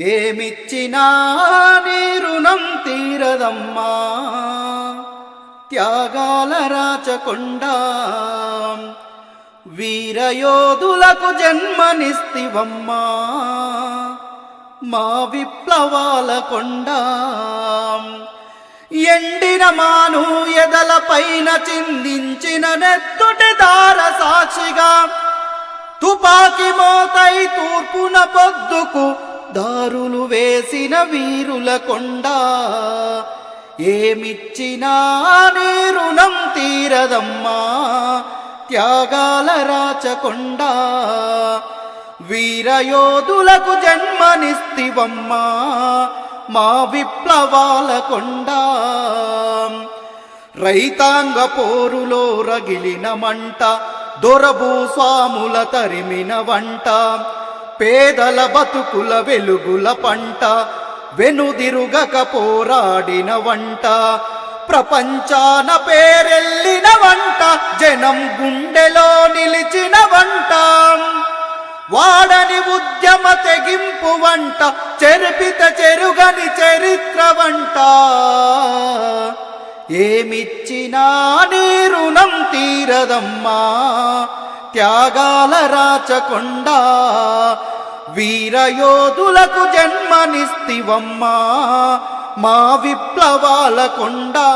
ఏమిచ్చినా నీ రుణం తీరదమ్మా. త్యాగాల రాచకొండ. వీరయోధులకు జన్మనిస్తివమ్మా. మా విప్లవాల కొండ. ఎండిన మాను ఎదల పైన చిందించిన నెత్తుటి దార సాక్షిగా తుపాకి మోతై తూర్పున పొద్దుకు దారులు వేసిన వీరుల కొండ. ఏమిచ్చినా నీ రుణం తీరదమ్మా త్యాగాల రాచకొండ. వీరయోధులకు జన్మనిస్తివమ్మా మా విప్లవాల కొండ. రైతాంగ పోరులో రగిలిన మంట దొరభూస్వాముల తరిమిన వంట. పేదల బతుకుల వెలుగుల పంట వెనుదిరుగక పోరాడిన వంట. ప్రపంచాన పేరెల్లిన వంట జనం గుండెలో నిలిచిన వంట. వాడని ఉద్యమ తెగింపు వంట చెరిపిత చెరుగని చరిత్ర వంట. ఏమిచ్చినా నీ రుణం తీరదమ్మా. త్యాగాల రాచకొండ వీరయోధులకు జన్మనిస్తివమ్మా మా విప్లవాల కొండా